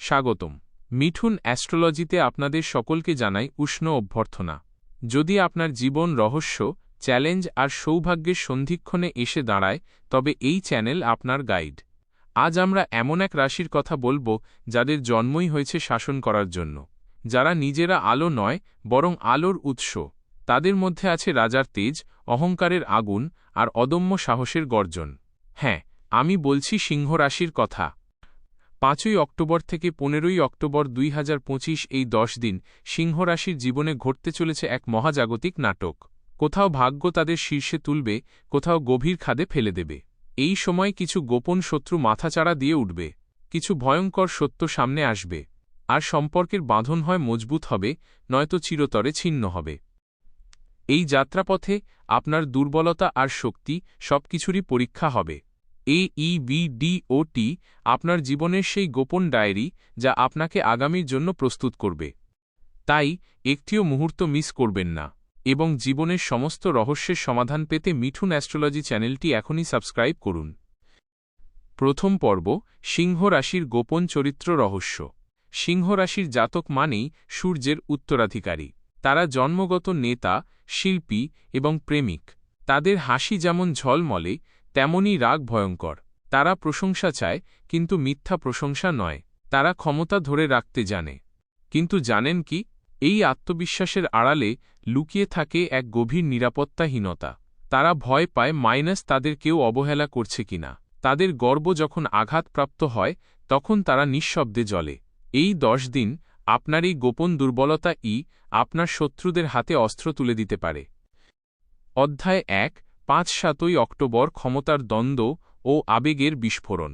স্বাগতম। মিঠুন অ্যাস্ট্রোলজিতে আপনাদের সকলকে জানাই উষ্ণ অভ্যর্থনা। যদি আপনার জীবন রহস্য, চ্যালেঞ্জ আর সৌভাগ্যের সন্ধিক্ষণে এসে দাঁড়ায়, তবে এই চ্যানেল আপনার গাইড। আজ আমরা এমন এক রাশির কথা বলব, যাদের জন্মই হয়েছে শাসন করার জন্য। যারা নিজেরা আলো নয়, বরং আলোর উৎস। তাদের মধ্যে আছে রাজার তেজ, অহংকারের আগুন, আর অদম্য সাহসের গর্জন। হ্যাঁ আমি বলছি সিংহ রাশির কথা। পাঁচই অক্টোবর থেকে পনেরোই অক্টোবর দুই হাজার পঁচিশ এই দশ দিন সিংহরাশির জীবনে ঘটতে চলেছে এক মহাজাগতিক নাটক। কোথাও ভাগ্য তাদের শীর্ষে তুলবে, কোথাও গভীর খাদে ফেলে দেবে। এই সময় কিছু গোপন শত্রু মাথাচাড়া দিয়ে উঠবে, কিছু ভয়ঙ্কর সত্য সামনে আসবে। আর সম্পর্কের বাঁধন হয় মজবুত হবে, নয়তো চিরতরে ছিন্ন হবে। এই যাত্রাপথে আপনার দুর্বলতা আর শক্তি সবকিছুরই পরীক্ষা হবে। এ, ই, বি, ডি, ও, টি আপনার জীবনের সেই গোপন ডায়েরি যা আপনাকে আগামীর জন্য প্রস্তুত করবে। তাই একটিও মুহূর্ত মিস করবেন না এবং জীবনের সমস্ত রহস্যের সমাধান পেতে মিঠুন অ্যাস্ট্রোলজি চ্যানেলটি এখনই সাবস্ক্রাইব করুন। প্রথম পর্ব, সিংহ রাশির গোপন চরিত্র রহস্য। সিংহ রাশির জাতক মানেই সূর্যের উত্তরাধিকারী। তারা জন্মগত নেতা, শিল্পী এবং প্রেমিক। তাদের হাসি যেমন ঝলমলে তেমনই রাগ ভয়ঙ্কর। তারা প্রশংসা চায়, কিন্তু মিথ্যা প্রশংসা নয়। তারা ক্ষমতা ধরে রাখতে জানে। কিন্তু জানেন কি? এই আত্মবিশ্বাসের আড়ালে লুকিয়ে থাকে এক গভীর নিরাপত্তাহীনতা। তারা ভয় পায় মাইনাস তাদের কেউ অবহেলা করছে কিনা। তাদের গর্ব যখন আঘাতপ্রাপ্ত হয়, তখন তারা নিঃশব্দে জলে এই দশ দিন আপনার এই গোপন দুর্বলতা ই আপনার শত্রুদের হাতে অস্ত্র তুলে দিতে পারে। অধ্যায় এক পাঁচ সাতই অক্টোবর ক্ষমতার দ্বন্দ্ব ও আবেগের বিস্ফোরণ।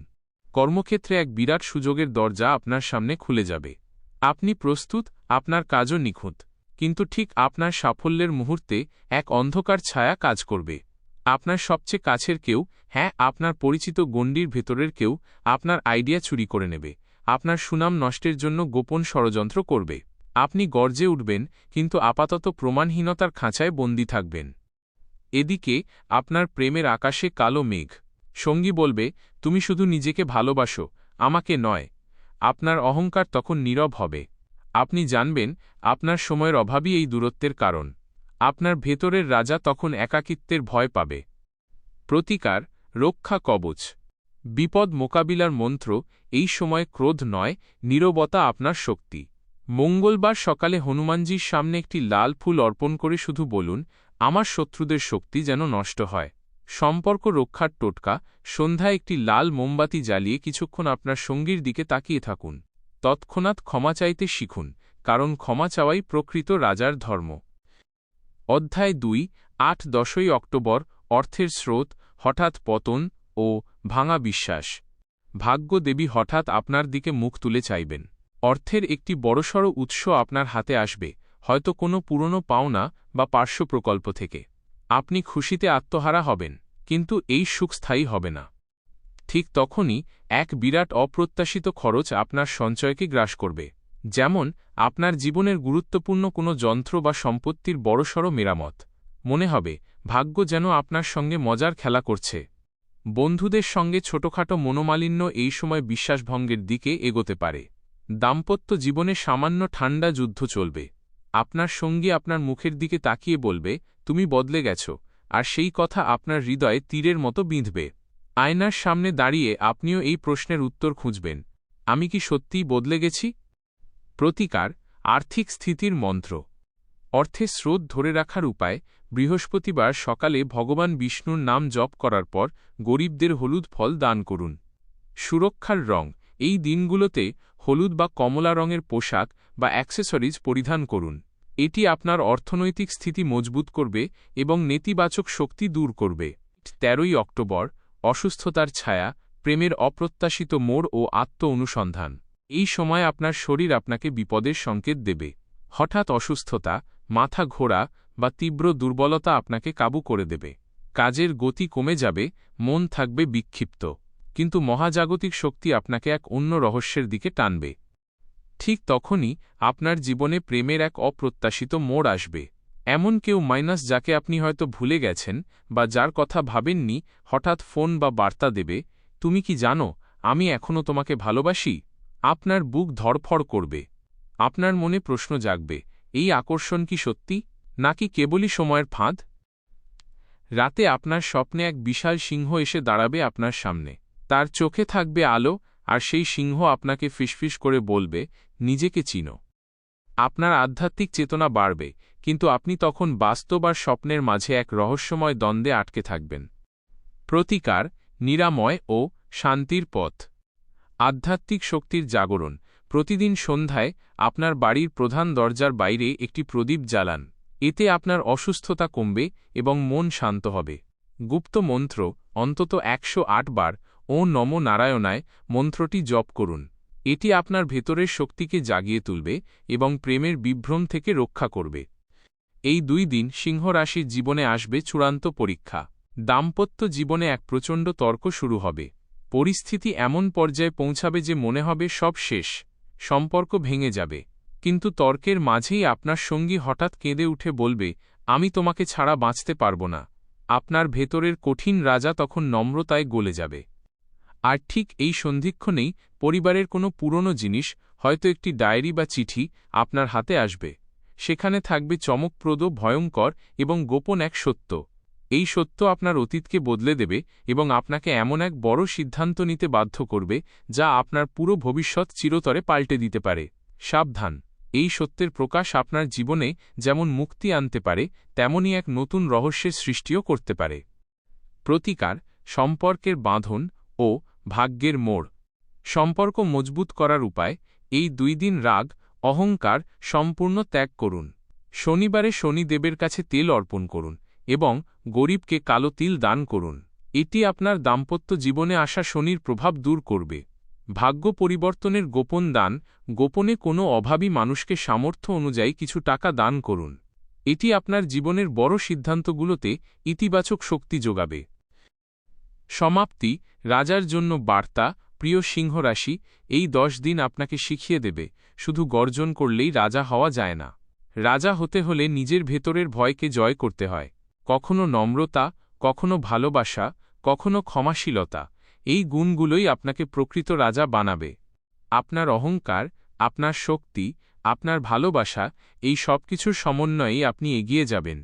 কর্মক্ষেত্রে এক বিরাট সুযোগের দরজা আপনার সামনে খুলে যাবে। আপনি প্রস্তুত, আপনার কাজও নিখুঁত। কিন্তু ঠিক আপনার সাফল্যের মুহূর্তে এক অন্ধকার ছায়া কাজ করবে। আপনার সবচেয়ে কাছের কেউ হ্যাঁ আপনার পরিচিত গণ্ডির ভেতরের কেউ আপনার আইডিয়া চুরি করে নেবে। আপনার সুনাম নষ্টের জন্য গোপন ষড়যন্ত্র করবে। আপনি গর্জে উঠবেন, কিন্তু আপাতত প্রমাণহীনতার খাঁচায় বন্দী থাকবেন। এদিকে, আপনার প্রেমের আকাশে কালো মেঘ। সঙ্গী বলবে, তুমি শুধু নিজেকে ভালোবাসো, আমাকে নয়। আপনার অহংকার তখন নীরব হবে। আপনি জানবেন, আপনার সময়ের অভাবই এই দূরত্বের কারণ। আপনার ভেতরের রাজা তখন একাকিত্বের ভয় পাবে। প্রতিকার, রক্ষা কবচ। বিপদ মোকাবিলার মন্ত্র, এই সময় ক্রোধ নয়, নীরবতা আপনার শক্তি। মঙ্গলবার সকালে হনুমানজির সামনে একটি লাল ফুল অর্পণ করে শুধু বলুন আমার শত্রুদের শক্তি যেন নষ্ট হয়। সম্পর্ক রক্ষার টোটকা, সন্ধ্যায় একটি লাল মোমবাতি জ্বালিয়ে কিছুক্ষণ আপনার সঙ্গীর দিকে তাকিয়ে থাকুন। তৎক্ষণাৎ ক্ষমা চাইতে শিখুন, কারণ ক্ষমা চাওয়াই প্রকৃত রাজার ধর্ম। অধ্যায় দুই, আট দশই অক্টোবর, অর্থের স্রোত, হঠাৎ পতন ও ভাঙা বিশ্বাস। ভাগ্য দেবী হঠাৎ আপনার দিকে মুখ তুলে চাইবেন। অর্থের একটি বড়সড় উৎস আপনার হাতে আসবে হয়তো কোনো পুরনো পাওনা বা পার্শ্ব প্রকল্প থেকে। আপনি খুশিতে আত্মহারা হবেন, কিন্তু এই সুখ স্থায়ী হবে না। ঠিক তখনই এক বিরাট অপ্রত্যাশিত খরচ আপনার সঞ্চয়কে গ্রাস করবে, যেমন আপনার জীবনের গুরুত্বপূর্ণ কোনো যন্ত্র বা সম্পত্তির বড়সড় মেরামত। মনে হবে, ভাগ্য যেন আপনার সঙ্গে মজার খেলা করছে। বন্ধুদের সঙ্গে ছোটখাটো মনোমালিন্য এই সময় বিশ্বাসভঙ্গের দিকে এগোতে পারে। দাম্পত্য জীবনে সামান্য ঠান্ডা যুদ্ধ চলবে। আপনার সঙ্গী আপনার মুখের দিকে তাকিয়ে বলবে, তুমি বদলে গেছ। আর সেই কথা আপনার হৃদয়ে তীরের মতো বিঁধবে। আয়নার সামনে দাঁড়িয়ে আপনিও এই প্রশ্নের উত্তর খুঁজবেন। আমি কি সত্যিই বদলে গেছি? প্রতিকার, আর্থিক স্থিতির মন্ত্র। অর্থে স্রোত ধরে রাখার উপায়, বৃহস্পতিবার সকালে ভগবান বিষ্ণুর নাম জপ করার পর গরিবদের হলুদ ফল দান করুন। সুরক্ষার রং, এই দিনগুলোতে হলুদ বা কমলা রঙের পোশাক বা অ্যাক্সেসরিজ পরিধান করুন। এটি আপনার অর্থনৈতিক স্থিতি মজবুত করবে এবং নেতিবাচক শক্তি দূর করবে। তেরোই অক্টোবর, অসুস্থতার ছায়া, প্রেমের অপ্রত্যাশিত মোড় ও আত্ম অনুসন্ধান এই সময় আপনার শরীর আপনাকে বিপদের সংকেত দেবে। হঠাৎ অসুস্থতা, মাথা ঘোরা বা তীব্র দুর্বলতা আপনাকে কাবু করে দেবে। কাজের গতি কমে যাবে, মন থাকবে বিক্ষিপ্ত। কিন্তু মহাজাগতিক শক্তি আপনাকে এক অন্য রহস্যের দিকে টানবে। ঠিক তখনই আপনার জীবনে প্রেমের এক অপ্রত্যাশিত মোড় আসবে। এমন কেউ মাইনাস যাকে আপনি হয়তো ভুলে গেছেন বা যার কথা ভাবেননি হঠাৎ ফোন বা বার্তা দেবে, তুমি কি জানো, আমি এখনও তোমাকে ভালোবাসি? আপনার বুক ধরফড় করবে। আপনার মনে প্রশ্ন জাগবে, এই আকর্ষণ কি সত্যি? নাকি কেবলই সময়ের ফাঁদ? রাতে আপনার স্বপ্নে এক বিশাল সিংহ এসে দাঁড়াবে আপনার সামনে। তার চোখে থাকবে আলো আর সেই সিংহ আপনাকে ফিসফিস করে বলবে, নিজেকে চিনো। আপনার আধ্যাত্মিক চেতনা বাড়বে, কিন্তু আপনি তখন বাস্তব আর স্বপ্নের মাঝে এক রহস্যময় দ্বন্দ্বে আটকে থাকবেন। প্রতিকার, নিরাময় ও শান্তির পথ। আধ্যাত্মিক শক্তির জাগরণ। প্রতিদিন সন্ধ্যায় আপনার বাড়ির প্রধান দরজার বাইরে একটি প্রদীপ জ্বালান। এতে আপনার অসুস্থতা কমবে এবং মন শান্ত হবে। গুপ্ত মন্ত্র, অন্তত একশো আট বার ও নম নারায়ণায় মন্ত্রটি জপ করুন। এটি আপনার ভেতরের শক্তিকে জাগিয়ে তুলবে এবং প্রেমের বিভ্রম থেকে রক্ষা করবে। এই দুই দিন সিংহ রাশির জীবনে আসবে চূড়ান্ত পরীক্ষা। দাম্পত্য জীবনে এক প্রচণ্ড তর্ক শুরু হবে। পরিস্থিতি এমন পর্যায়ে পৌঁছাবে যে মনে হবে সব শেষ, সম্পর্ক ভেঙে যাবে। কিন্তু তর্কের মাঝেই আপনার সঙ্গী হঠাৎ কেঁদে উঠে বলবে, আমি তোমাকে ছাড়া বাঁচতে পারব না। আপনার ভেতরের কঠিন রাজা তখন নম্রতায় গলে যাবে। আর ঠিক এই সন্ধিক্ষণেই পরিবারের কোনো পুরনো জিনিস, হয়তো একটি ডায়েরি বা চিঠি, আপনার হাতে আসবে। সেখানে থাকবে চমকপ্রদ, ভয়ঙ্কর এবং গোপন এক সত্য। এই সত্য আপনার অতীতকে বদলে দেবে এবং আপনাকে এমন এক বড় সিদ্ধান্ত নিতে বাধ্য করবে, যা আপনার পুরো ভবিষ্যৎ চিরতরে পাল্টে দিতে পারে। সাবধান। এই সত্যের প্রকাশ আপনার জীবনে যেমন মুক্তি আনতে পারে, তেমনই এক নতুন রহস্যের সৃষ্টিও করতে পারে। প্রতিকার, সম্পর্কের বাঁধন ও ভাগ্যের মোড়। সম্পর্ক মজবুত করার উপায়, এই দুই দিন রাগ, অহংকার সম্পূর্ণ ত্যাগ করুন। শনিবারে শনিদেবের কাছে তেল অর্পণ করুন এবং গরিবকে কালো তিল দান করুন। এটি আপনার দাম্পত্য জীবনে আসা শনির প্রভাব দূর করবে। ভাগ্য পরিবর্তনের গোপন দান, গোপনে কোনো অভাবী মানুষকে সামর্থ্য অনুযায়ী কিছু টাকা দান করুন। এটি আপনার জীবনের বড় সিদ্ধান্তগুলোতে ইতিবাচক শক্তি যোগাবে। সমাপ্তি, রাজার জন্য বার্তা, প্রিয় সিংহরাশি, এই দশ দিন আপনাকে শিখিয়ে দেবে, শুধু গর্জন করলেই রাজা হওয়া যায় না। রাজা হতে হলে নিজের ভেতরের ভয়কে জয় করতে হয়। কখনো নম্রতা, কখনো ভালোবাসা, কখনো ক্ষমাশীলতা, এই গুণগুলোই আপনাকে প্রকৃত রাজা বানাবে। আপনার অহংকার, আপনার শক্তি, আপনার ভালোবাসা, এই সব কিছুর সমন্বয়েই আপনি এগিয়ে যাবেন।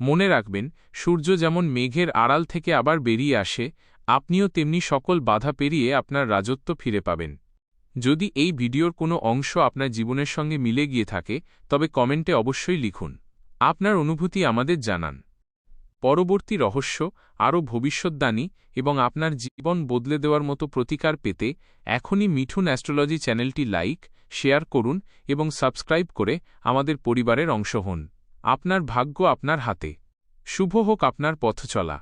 মনে রাখবেন, সূর্য যেমন মেঘের আড়াল থেকে আবার বেরিয়ে আসে, আপনিও তেমনি সকল বাধা পেরিয়ে আপনার রাজত্ব ফিরে পাবেন। যদি এই ভিডিওর কোনো অংশ আপনার জীবনের সঙ্গে মিলে গিয়ে থাকে, তবে কমেন্টে অবশ্যই লিখুন। আপনার অনুভূতি আমাদের জানান। পরবর্তী রহস্য, আরও ভবিষ্যদ্বাণী এবং আপনার জীবন বদলে দেওয়ার মতো প্রতিকার পেতে এখনই মিঠুন অ্যাস্ট্রোলজি চ্যানেলটি লাইক, শেয়ার করুন এবং সাবস্ক্রাইব করে আমাদের পরিবারের অংশ হন। আপনার ভাগ্য আপনার হাতে। শুভ হোক আপনার পথ চলা